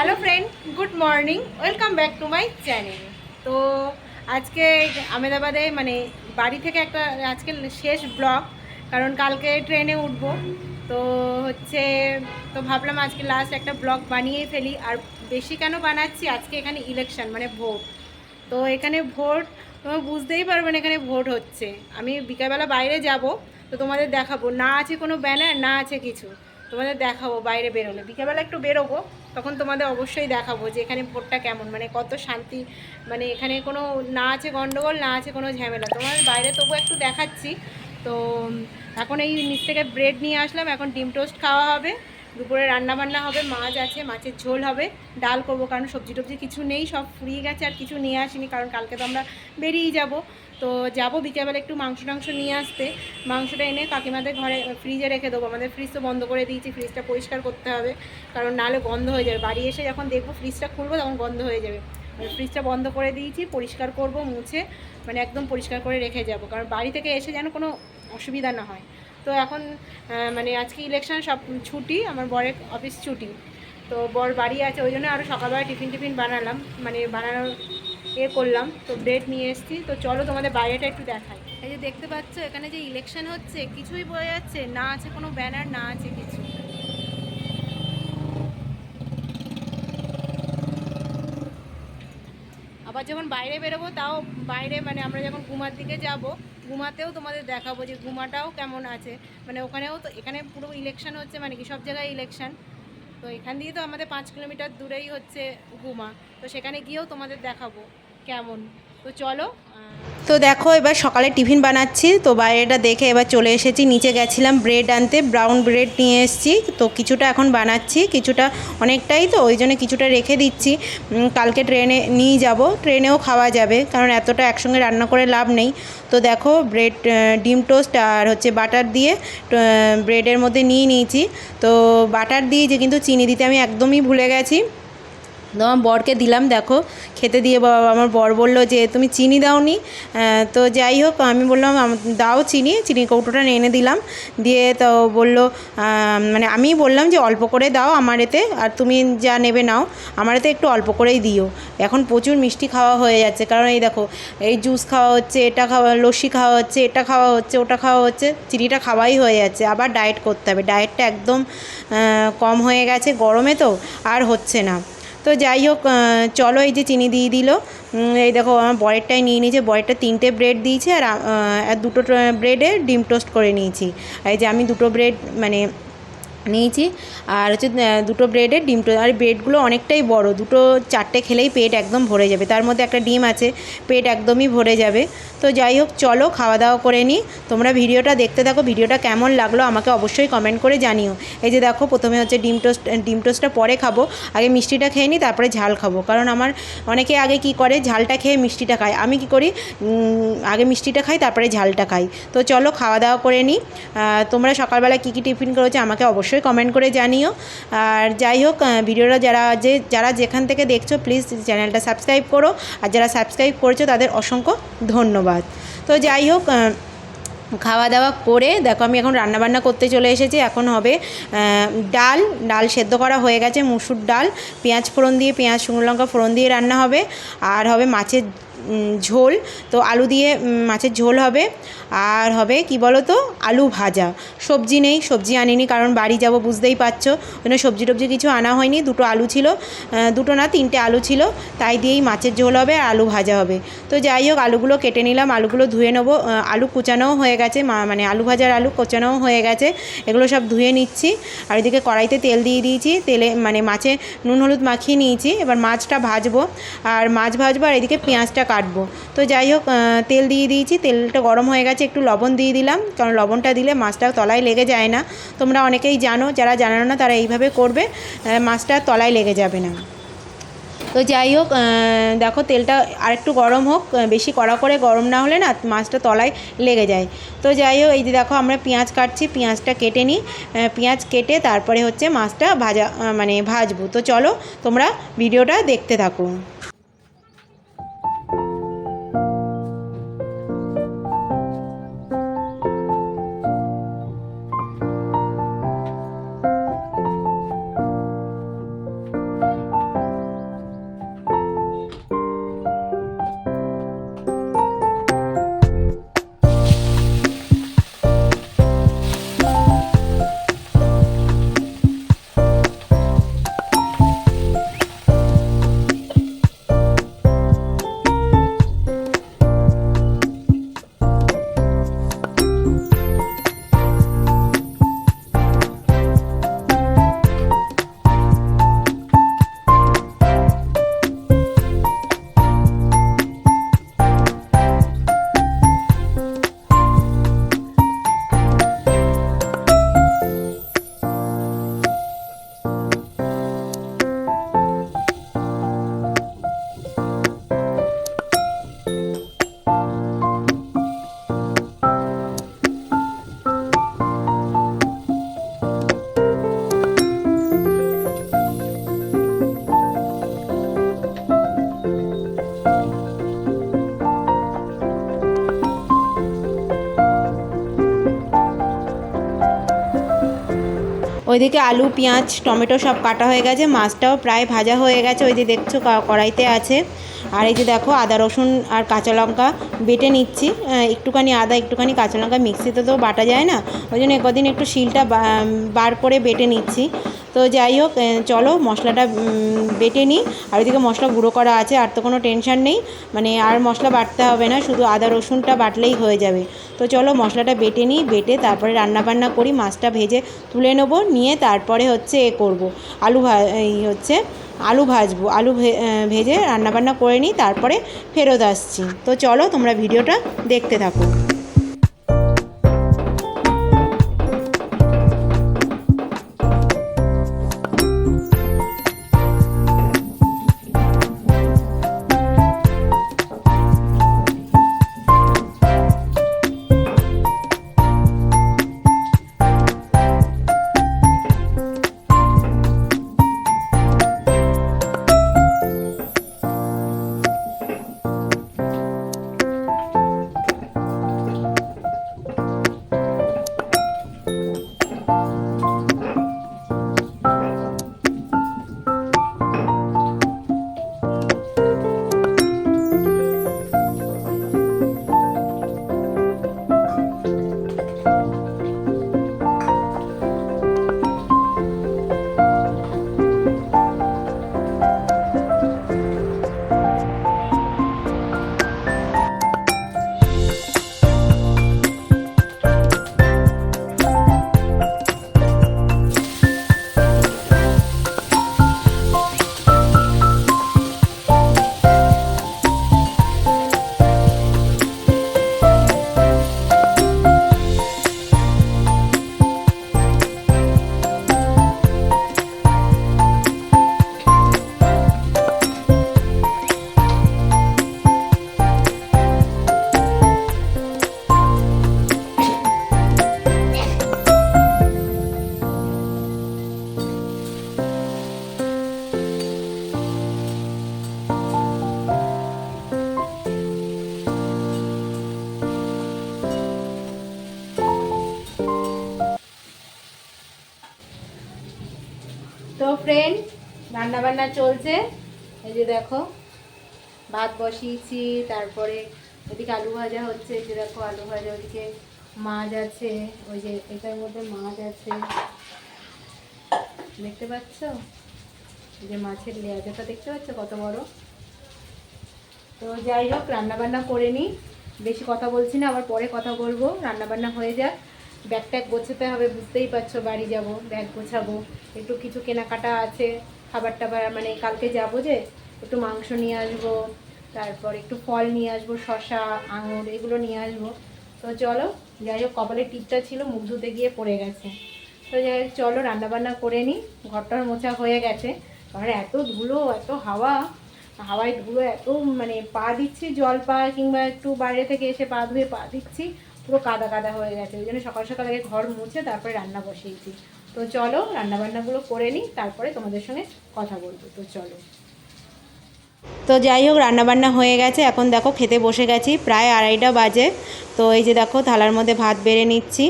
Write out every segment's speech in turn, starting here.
Hello friend good morning welcome back to my channel তো আজকে আমেদাবাদে মানে বাড়ি থেকে একটা আজকে শেষ ব্লগ কারণ কালকে ট্রেনে উঠব। তো হচ্ছে, তো ভাবলাম আজকে লাস্ট একটা ব্লগ বানিয়ে ফেলি। আর বেশি কেন বানাচ্ছি? আজকে এখানে ইলেকশন মানে ভোট। তো এখানে ভোট, তোমরা বুঝতেই পারবে না এখানে ভোট হচ্ছে। আমি বিকালবেলা বাইরে যাব, তো তোমাদের দেখাবো। না আছে কোনো ব্যানার না আছে কিছু। তোমাদের দেখাবো বাইরে বেরোলে। বিকেলবেলা একটু বেরোবো। তখন তোমাদের অবশ্যই দেখাবো যে এখানে ভোটটা কেমন মানে কত শান্তি মানে এখানে কোনো না আছে গণ্ডগোল না আছে কোনো ঝামেলা। তোমার বাইরে তবু একটু দেখাচ্ছি। তো এখন এই নিচ থেকে ব্রেড নিয়ে আসলাম, এখন ডিম টোস্ট খাওয়া হবে। দুপুরে রান্না বান্না হবে, মাছ আছে, মাছের ঝোল হবে, ডাল করব কারণ সবজি টবজি কিছু নেই, সব ফুরিয়ে গেছে আর কিছু নিয়ে আসিনি কারণ কালকে তো আমরা বেরিয়েই যাব। তো যাব বিকেলবেলা একটু মাংস টাংস নিয়ে আসতে। মাংসটা এনে কাকিমাদের ঘরে ফ্রিজে রেখে দেবো। আমাদের ফ্রিজ তো বন্ধ করে দিয়েছি ফ্রিজটা পরিষ্কার করতে হবে কারণ নাহলে বন্ধ হয়ে যাবে। বাড়ি এসে যখন দেখব ফ্রিজটা খুলবো তখন বন্ধ হয়ে যাবে। মানে ফ্রিজটা বন্ধ করে দিয়েছি, পরিষ্কার করব, মুছে মানে একদম পরিষ্কার করে রেখে যাব। কারণ বাড়ি থেকে এসে যেন কোনো অসুবিধা না হয়। তো এখন মানে আজকে ইলেকশন সব ছুটি, আমার বরের অফিস ছুটি। তো বর বাড়ি আছে, ওই জন্য আরও সকালবেলা টিফিন টিফিন বানালাম মানে বানানোর এ করলাম, তো ব্রেড নিয়ে এসেছি। তো চলো তোমাদের বাইরেটা একটু দেখাই। এই যে দেখতে পাচ্ছ, এখানে যে ইলেকশন হচ্ছে, কিছুই বোঝা যাচ্ছে না আছে কোনো ব্যানার না আছে কিছু। আবার যখন বাইরে বেরোবো, তাও বাইরে মানে আমরা যখন ঘুমার দিকে যাব ঘুমাতেও তোমাদের দেখাবো যে ঘুমাটাও কেমন আছে। মানে ওখানেও তো, এখানে পুরো ইলেকশন হচ্ছে মানে কি, সব জায়গায় ইলেকশন তো এখান দিয়ে তো আমাদের পাঁচ কিলোমিটার দূরেই হচ্ছে ঘুমা তো সেখানে গিয়েও তোমাদের দেখাবো কেমন। তো চলো তো দেখো, এবার সকালে টিফিন বানাচ্ছি। তো বাইরেটা দেখে এবার চলে এসেছি। নিচে গেছিলাম ব্রেড আনতে, ব্রাউন ব্রেড নিয়ে এসেছি। তো কিছুটা এখন বানাচ্ছি, কিছুটা অনেকটাই তো, ওই জন্য কিছুটা রেখে দিচ্ছি। কালকে ট্রেনে নিয়ে যাব, ট্রেনেও খাওয়া যাবে, কারণ এতটা একসঙ্গে রান্না করে লাভ নেই। তো দেখো, ব্রেড ডিম টোস্ট আর হচ্ছে বাটার দিয়ে ব্রেডের মধ্যে নিয়ে নিয়েছি। তো বাটার দিয়ে যে কিন্তু চিনি দিতে আমি একদমই ভুলে গেছি। আমার বরকে দিলাম দেখো খেতে দিয়ে বা- আমার বর বলল যে তুমি চিনি দাওনি? আহ, তো যাই হোক আমি বললাম দাও চিনি চিনি কৌটোটা এনে দিলাম। দিয়ে তো বলল মানে আমি বললাম যে অল্প করে দাও আমার এতে আর তুমি যা নেবে নাও আমার এতে একটু অল্প করেই দিও। এখন প্রচুর মিষ্টি খাওয়া হয়ে যাচ্ছে কারণ এই দেখো এই জুস খাওয়া হচ্ছে এটা খাওয়া লস্যি খাওয়া হচ্ছে এটা খাওয়া হচ্ছে ওটা খাওয়া হচ্ছে চিনিটা খাওয়াই হয়ে যাচ্ছে। আবার ডায়েট করতে হবে ডায়েটটা একদম কম হয়ে গেছে গরমে তো আর হচ্ছে না। তো যাই হোক চলো এই যে চিনি দিয়ে দিল। এই দেখো, আমার বয়েরটাই নিয়ে নিয়েছে। বয়েরটা তিনটে ব্রেড দিয়েছে আর দুটো ব্রেডে ডিম টোস্ট করে নিয়েছি। এই যে আমি দুটো ব্রেড মানে নিয়েছি। আর হচ্ছে দুটো ব্রেডের ডিম আর ব্রেডগুলো অনেকটাই বড়, দুটো চারটে খেলেই পেট একদম ভরে যাবে। তার মধ্যে একটা ডিম আছে, পেট একদমই ভরে যাবে। তো যাই হোক, চলো খাওয়া দাওয়া করে নিই। তোমরা ভিডিওটা দেখতে থাকো, ভিডিওটা কেমন লাগল আমাকে অবশ্যই কমেন্ট করে জানিও। এই যে দেখো, প্রথমে হচ্ছে ডিম টোস্ট ডিম টোস্টটা পরে খাব। আগে মিষ্টিটা খেয়ে নিই, তারপরে ঝাল খাব। কারণ আমার অনেকে আগে কি করে, ঝালটা খেয়ে মিষ্টিটা খায়। আমি কি করি আগে মিষ্টিটা খাই, তারপরে ঝালটা খাই। তো চলো খাওয়া দাওয়া করে নিই। তোমরা সকালবেলা কী কী টিফিন করেছ, আমাকে অবশ্যই কমেন্ট করে জানিও। আর যাই হোক ভিডিওটা যারা যে, যারা যেখান থেকে দেখছ প্লিজ চ্যানেলটা সাবস্ক্রাইব করো। আর যারা সাবস্ক্রাইব করেছ, তাদের অসংখ্য ধন্যবাদ। তো যাই হোক খাওয়া দাওয়া করে, দেখো আমি এখন রান্নাবান্না করতে চলে এসেছি। এখন হবে ডাল ডাল সেদ্ধ করা হয়ে গেছে, মুসুর ডাল, পেঁয়াজ ফোড়ন দিয়ে, পেঁয়াজ, শুকনো লঙ্কা ফোড়ন দিয়ে রান্না হবে। আর হবে মাছের ঝোল। তো আলু দিয়ে মাছের ঝোল হবে। আর হবে, কি বলো তো আলু ভাজা। সবজি নেই, সবজি আনিনি কারণ বাড়ি যাব, বুঝতেই পারছ। ওই সবজি টবজি কিছু আনা হয়নি, দুটো আলু ছিল। দুটো না, তিনটে আলু ছিল। তাই দিয়েই মাছের ঝোল হবে আর আলু ভাজা হবে। তো যাই হোক, আলুগুলো কেটে নিলাম, আলুগুলো ধুয়ে নেব। আলু কুচানোও হয়ে গেছে মানে আলু ভাজার আলু কোচানোও হয়ে গেছে। এগুলো সব ধুয়ে নিচ্ছি। আর এদিকে কড়াইতে তেল দিয়ে দিয়েছি। তেলে মানে মাছে নুন, হলুদ মাখিয়ে নিয়েছি। এবার মাছটা ভাজবো। আর মাছ ভাজবো আর এদিকে পেঁয়াজটা কাটবো। তো যাই হোক তেল দিয়ে দিয়েছি। তেলটা গরম হয়ে গেছে, একটু লবণ দিয়ে দিলাম। কারণ লবণটা দিলে মাছটা তলায় লেগে যায় না। তোমরা অনেকেই জানো, যারা জানো না, তারা এইভাবে করবে। মাছটা তলায় লেগে যাবে না। তো যাই হোক দেখো, তেলটা আরেকটু গরম হোক বেশি কড়া করে গরম না হলে না মাছটা তলায় লেগে যায়। তো যাই হোক, এই যে দেখো, আমরা পেঁয়াজ কাটছি, পেঁয়াজটা কেটে নিই। পেঁয়াজ কেটে তারপরে হচ্ছে মাছটা ভাজা মানে ভাজবো। তো চলো, তোমরা ভিডিওটা দেখতে থাকো। ওইদিকে আলু, পেঁয়াজ, টমেটো সব কাটা হয়ে গেছে, মাছটাও প্রায় ভাজা হয়ে গেছে ওই যে দেখছ কড়াইতে আছে। আর এই যে দেখো আদা, রসুন আর কাঁচা লঙ্কা বেটে নিচ্ছি। একটুখানি আদা, একটুখানি কাঁচা লঙ্কা মিক্সিতে তো বাটা যায় না, ওই জন্য কদিন একটু শিলটা বার করে বেটে নিচ্ছি। তো যাই হোক চলো মশলাটা বেটে নিই। আর ওইদিকে মশলা গুঁড়ো করা আছে, আর তো কোনো টেনশন নেই। মানে আর মশলা বাটতে হবে না, শুধু আদা, রসুনটা বাটলেই হয়ে যাবে। তো চলো মশলাটা বেটে নিই, বেটে তারপরে রান্না বান্না করি, মাছটা ভেজে তুলে নেব, নিয়ে তারপরে হচ্ছে এ করব। আলু এই হচ্ছে আলু ভাজবো, আলু ভেজে রান্নাবান্না করে নিই, তারপরে ফেরত আসছি। তো চলো তোমরা ভিডিওটা দেখতে থাকো। ফ্রেন্ড রান্নাবান্না চলছে। এই যে দেখো, ভাত বসিয়েছি, তারপরে ওদিকে আলু ভাজা হচ্ছে, এই যে দেখো আলু ভাজা, ওদিকে মাছ আছে, ওই যে এটার মধ্যে মাছ আছে। দেখতে পাচ্ছ? যে মাছের লেয়াজাটা দেখতে পাচ্ছ কত বড়? তো যাই হোক, রান্নাবান্না করে নিই বেশি কথা বলছি না, আবার পরে কথা বলব। রান্নাবান্না হয়ে যাক। ব্যাগ ট্যাগ গোছাতে হবে, বুঝতেই পারছ, বাড়ি যাব, ব্যাগ গোছাবো। একটু কিছু কেনাকাটা আছে খাবার টাবার মানে কালকে যাব যে, একটু মাংস নিয়ে আসব, তারপর একটু ফল নিয়ে আসব শশা আঙুর, এগুলো নিয়ে আসব। তো চলো, যাই হোক, কপালে টিপটা ছিল, মুখ ধুতে গিয়ে পড়ে গেছে। তো যাই হোক, চলো, রান্নাবান্না করে নিই ঘরটার মোছা হয়ে গেছে। আর এত ধুলো, এত হাওয়া, হাওয়ায় ধুলো, এত মানে পা দিচ্ছি, জল পা, কিংবা একটু বাইরে থেকে এসে পা ধুয়ে পা দিচ্ছি। পুরো কাদা কাদা হয়ে গেছে, ওই জন্য সকাল সকাল আগে ঘর মুছে তারপরে রান্না বসিয়েছি। তো চলো, রান্নাবান্নাগুলো করে নিই, তারপরে তোমাদের সঙ্গে কথা বলব। তো চলো। তো যাই হোক, রান্নাবান্না হয়ে গেছে। এখন দেখো, খেতে বসে গেছি। প্রায় আড়াইটা বাজে। তো এই যে দেখো, থালার মধ্যে ভাত বেড়ে নিচ্ছি।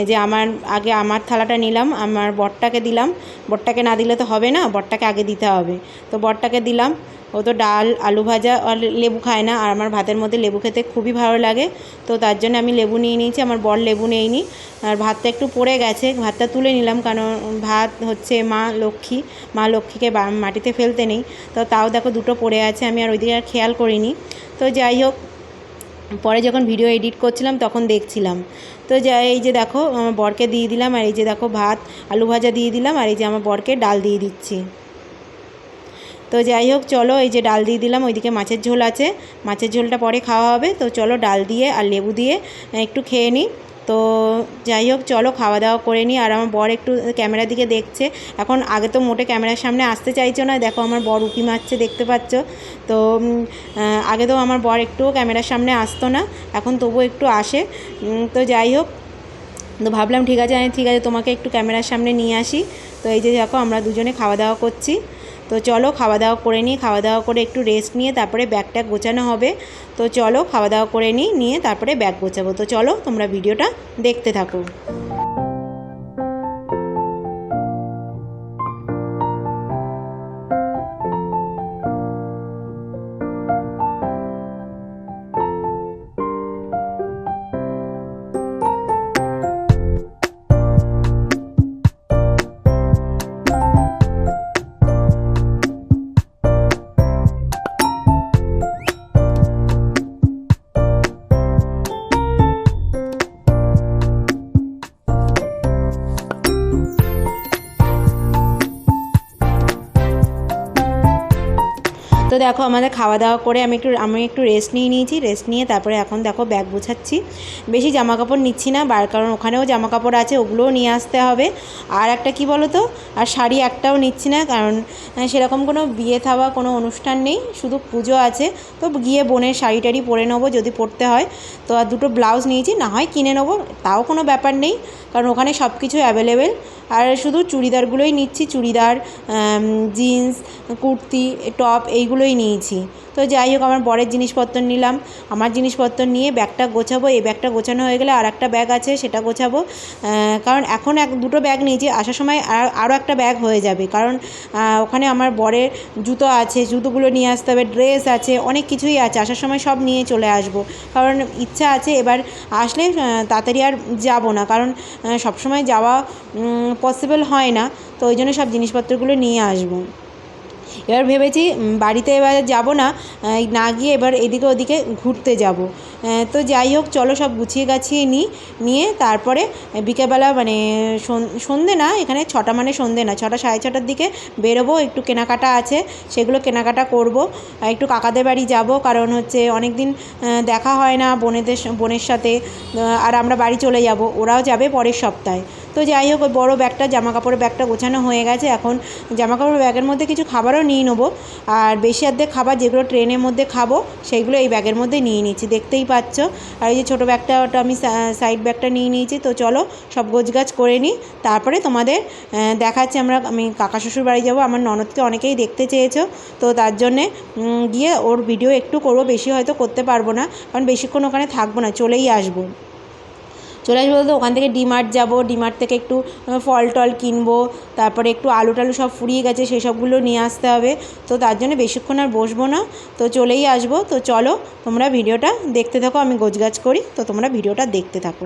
এই যে আমার, আগে আমার থালাটা নিলাম, আমার বরটাকে দিলাম। বরটাকে না দিলে তো হবে না, বরটাকে আগে দিতে হবে। তো বরটাকে দিলাম। ও তো ডাল, আলু ভাজা আর লেবু খায় না। আর আমার ভাতের মধ্যে লেবু খেতে খুবই ভালো লাগে। তো তার জন্য আমি লেবু নিয়ে নিয়েছি, আমার বর লেবু নেয়নি। আর ভাতটা একটু পড়ে গেছে, ভাতটা তুলে নিলাম কারণ ভাত হচ্ছে মা লক্ষ্মী। মা লক্ষ্মীকে মাটিতে ফেলতে নেই। তো তাও দেখো দুটো পড়ে আছে, আমি আর ওইদিকে আর খেয়াল করিনি। তো যাই হোক, পরে যখন ভিডিও এডিট করছিলাম তখন দেখছিলাম। তো যা এই যে দেখো, আমার বরকে দিয়ে দিলাম, আর এই যে দেখো ভাত, আলু ভাজা দিয়ে দিলাম, আর এই যে আমার বরকে ডাল দিয়ে দিচ্ছি। তো যাই হোক, চলো এই যে ডাল দিয়ে দিলাম, ওইদিকে মাছের ঝোল আছে। মাছের ঝোলটা পরে খাওয়া হবে। তো চলো ডাল দিয়ে আর লেবু দিয়ে একটু খেয়ে নিই। তো যাই হোক, চলো খাওয়া দাওয়া করে নিই। আর আমার বর একটু ক্যামেরার দিকে দেখছে। এখন আগে তো মোটে ক্যামেরার সামনে আসতে চাইছো না। দেখো আমার বর উঁকি মারছে, দেখতে পাচ্ছ? তো আগে তো আমার বর একটুও ক্যামেরার সামনে আসতো না। এখন তবুও একটু আসে। তো যাই হোক, তো ভাবলাম ঠিক আছে, আমি ঠিক আছে, তোমাকে একটু ক্যামেরার সামনে নিয়ে আসি। তো এই যে দেখো, আমরা দুজনে খাওয়া দাওয়া করছি। তো চলো খাওয়া দাওয়া করে নিই, খাওয়া দাওয়া করে একটু রেস্ট নিয়ে তারপরে ব্যাগটা গোছানো হবে। তো চলো খাওয়া দাওয়া করে নিই, নিয়ে তারপরে ব্যাগ গোছাবো। তো চলো তোমরা ভিডিওটা দেখতে থাকো। তো দেখো আমাদের খাওয়া দাওয়া করে আমি একটু আমি একটু রেস্ট নিয়ে নিয়েছি রেস্ট নিয়ে তারপরে এখন দেখো ব্যাগ গোছাচ্ছি। বেশি জামা কাপড় নিচ্ছি না, বার কারণ ওখানেও জামা কাপড় আছে, ওগুলোও নিয়ে আসতে হবে। আর একটা কি বলো তো আর শাড়ি একটাও নিচ্ছি না, কারণ সেরকম কোনো বিয়ে থাওয়া কোনো অনুষ্ঠান নেই, শুধু পুজো আছে। তো গিয়ে বোনের শাড়ি টাড়ি পরে নেব যদি পরতে হয়। তো আর দুটো ব্লাউজ নিয়েছি, না হয় কিনে নেব, তাও কোনো ব্যাপার নেই, কারণ ওখানে সব কিছু অ্যাভেলেবেল আর শুধু চুড়িদারগুলোই নিচ্ছি, চুড়িদার জিন্স কুর্তি টপ এইগুলোই নিয়েছি। তো যাই হোক, আমার বরের জিনিসপত্র নিলাম। আমার জিনিসপত্র নিয়ে ব্যাগটা গোছাবো। এই ব্যাগটা গোছানো হয়ে গেলে আর একটা ব্যাগ আছে, সেটা গোছাবো। কারণ এখন এক, দুটো ব্যাগ নিয়েছি, আসার সময় আর, আরও একটা ব্যাগ হয়ে যাবে। কারণ ওখানে আমার বরের জুতো আছে, জুতোগুলো নিয়ে আসতে হবে, ড্রেস আছে, অনেক কিছুই আছে। আসার সময় সব নিয়ে চলে আসব। কারণ ইচ্ছা আছে এবার আসলে তাড়াতাড়ি আর যাব না। কারণ সবসময় যাওয়া পসিবল হয় না। তো ওই জন্য সব জিনিসপত্রগুলো নিয়ে আসব। এবার ভেবেছি বাড়িতে এবার যাব না না গিয়ে এবার এদিকে ওদিকে ঘুরতে যাব। তো যাই হোক, চলো সব গুছিয়ে গাছিয়ে নিই নিয়ে তারপরে বিকেলবেলা মানে সন- সন্ধে না, এখানে ছটা মানে সন্ধে না, ছটা সাড়ে ছটার দিকে বেরোবো, একটু কেনাকাটা আছে, সেগুলো কেনাকাটা করব। একটু কাকাদের বাড়ি যাব, কারণ হচ্ছে অনেক দিন দেখা হয় না বোনেদের বোনের সাথে। আর আমরা বাড়ি চলে যাব, ওরাও যাবে পরের সপ্তাহে। তো যাই হোক, ওই বড়ো ব্যাগটা জামা কাপড়ের ব্যাগটা গোছানো হয়ে গেছে। এখন জামা কাপড়ের ব্যাগের মধ্যে কিছু খাবারও নিয়ে নেব। আর বেশি অর্ধেক খাবার যেগুলো ট্রেনের মধ্যে খাব, সেইগুলো এই ব্যাগের মধ্যে নিয়ে নিচ্ছি। দেখতেই পাচ্ছ। আর এই যে ছোটো ব্যাগটা, ওটা আমি সাইড ব্যাগটা নিয়ে নিয়েছি। তো চলো, সব গোছগাছ করে নিই। তারপরে তোমাদের দেখাচ্ছি আমরা। আমি কাকা শ্বশুর বাড়ি যাব। আমার ননদকে অনেকেই দেখতে চেয়েছো। তো তার জন্যে গিয়ে ওর ভিডিও একটু করব। বেশি হয়তো করতে পারব না। কারণ বেশিক্ষণ ওখানে থাকব না, চলেই আসব। চলে আসব বলতে ওখান থেকে ডিমার্ট যাব ডিমার্ট থেকে একটু ফল টল কিনবো, তারপরে একটু আলু টালু সব ফুরিয়ে গেছে সেই সবগুলো নিয়ে আসতে হবে। তো তার জন্য বেশিক্ষণ আর বসবো না। তো চলেই আসব। তো চলো, তোমরা ভিডিওটা দেখতে থাকো, আমি গোছগাছ করি। তো তোমরা ভিডিওটা দেখতে থাকো।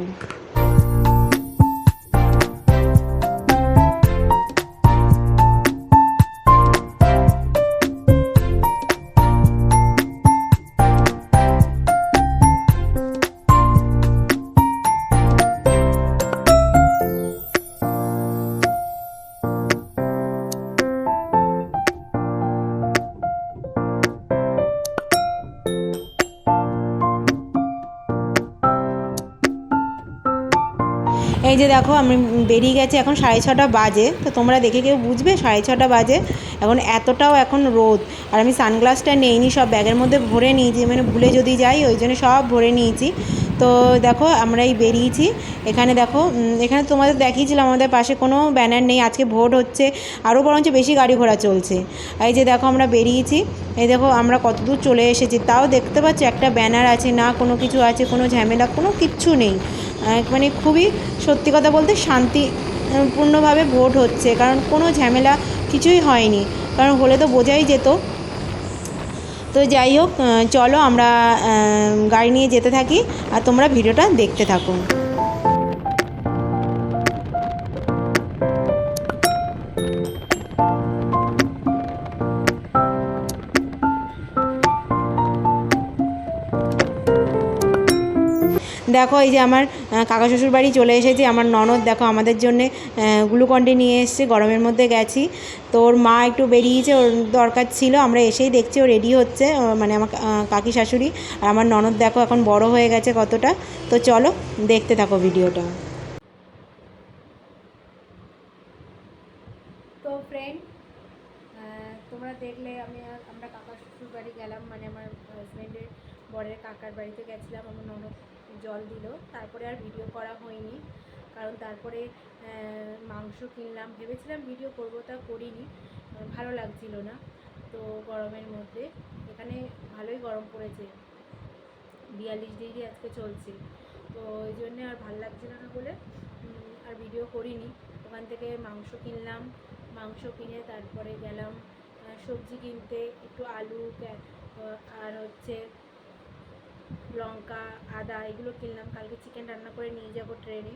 এই যে দেখো, আমি বেরিয়ে গেছি এখন সাড়ে ছটা বাজে। তো তোমরা দেখে কেউ বুঝবে? সাড়ে ছটা বাজে। এখন এতটাও এখন রোদ। আর আমি সানগ্লাসটা নেইনি, সব ব্যাগের মধ্যে ভরে নিয়েছি। মানে ভুলে যদি যাই, ওই জন্য সব ভরে নিয়েছি। তো দেখো, আমরা এই বেরিয়েছি। এখানে দেখো এখানে তোমাদের দেখিয়েছিলাম, আমাদের পাশে কোনো ব্যানার নেই। আজকে ভোট হচ্ছে। আরও বরঞ্চ বেশি গাড়ি ঘোড়া চলছে। এই যে দেখো, আমরা বেরিয়েছি। এই দেখো, আমরা কত দূর চলে এসেছি। তাও দেখতে পাচ্ছি, একটা ব্যানার আছে, না কোনো কিছু আছে, কোনো ঝামেলা, কোনো কিচ্ছু নেই। মানে খুবই সত্যি কথা বলতে শান্তিপূর্ণভাবে পূর্ণভাবে ভোট হচ্ছে, কারণ কোনো ঝামেলা কিছুই হয়নি, কারণ হলে তো বোঝাই যেত। তো যাই হোক চলো আমরা গাড়ি নিয়ে যেতে থাকি, আর তোমরা ভিডিওটা দেখতে থাকো। দেখো, এই যে আমার কাকা শ্বশুর বাড়ি চলে এসেছি। আমার ননদ, দেখো, আমাদের জন্যে গ্লুকন্ডি নিয়ে এসছে, গরমের মধ্যে গেছি। তো ওর মা একটু বেরিয়েছে, ওর দরকার ছিল। আমরা এসেই দেখছি, ও রেডি হচ্ছে মানে আমার কাকি শাশুড়ি। আর আমার ননদ, দেখো, এখন বড় হয়ে গেছে কতটা। তো চলো, দেখতে থাকো ভিডিওটা। তো ফ্রেন্ড তোমরা দেখলে আমি আমরা কাকা শ্বশুর বাড়ি গেলাম। মানে আমার হাজব্যান্ডের বরের কাকার বাড়িতে গেছিলাম, আমার ননদ জল দিল, তারপরে আর ভিডিও করা হয়নি। কারণ তারপরে মাংস কিনলাম। ভেবেছিলাম ভিডিও করব, তা করিনি। ভালো লাগছিল না। তো গরমের মধ্যে, এখানে ভালোই গরম পড়েছে। বিয়াল্লিশ ডিগ্রি আজকে চলছে। তো ওই জন্যে আর ভালো লাগছিল না বলে আর ভিডিও করিনি। ওখান থেকে মাংস কিনলাম। মাংস কিনে তারপরে গেলাম সবজি কিনতে। একটু আলু আর হচ্ছে লঙ্কা, আদা এগুলো কিনলাম। কালকে চিকেন রান্না করে নিয়ে যাব ট্রেনে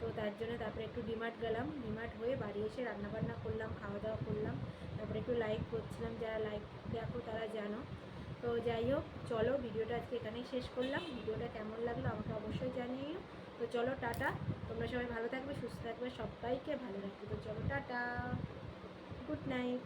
তো তার জন্য তারপরে একটু ডিমার্ট গেলাম। ডিমার্ট হয়ে বাড়ি এসে রান্না বান্না করলাম খাওয়া দাওয়া করলাম। তারপরে একটু লাইক করছিলাম। যারা লাইক দেখো তারা জানো। তো যাই হোক, চলো ভিডিওটা আজকে এখানেই শেষ করলাম। ভিডিওটা কেমন লাগল আমাকে অবশ্যই জানিও। তো চলো টাটা। তোমরা সবাই ভালো থাকবে, সুস্থ থাকবে, সবাইকে ভালো রাখবে। তো চলো টাটা। Good night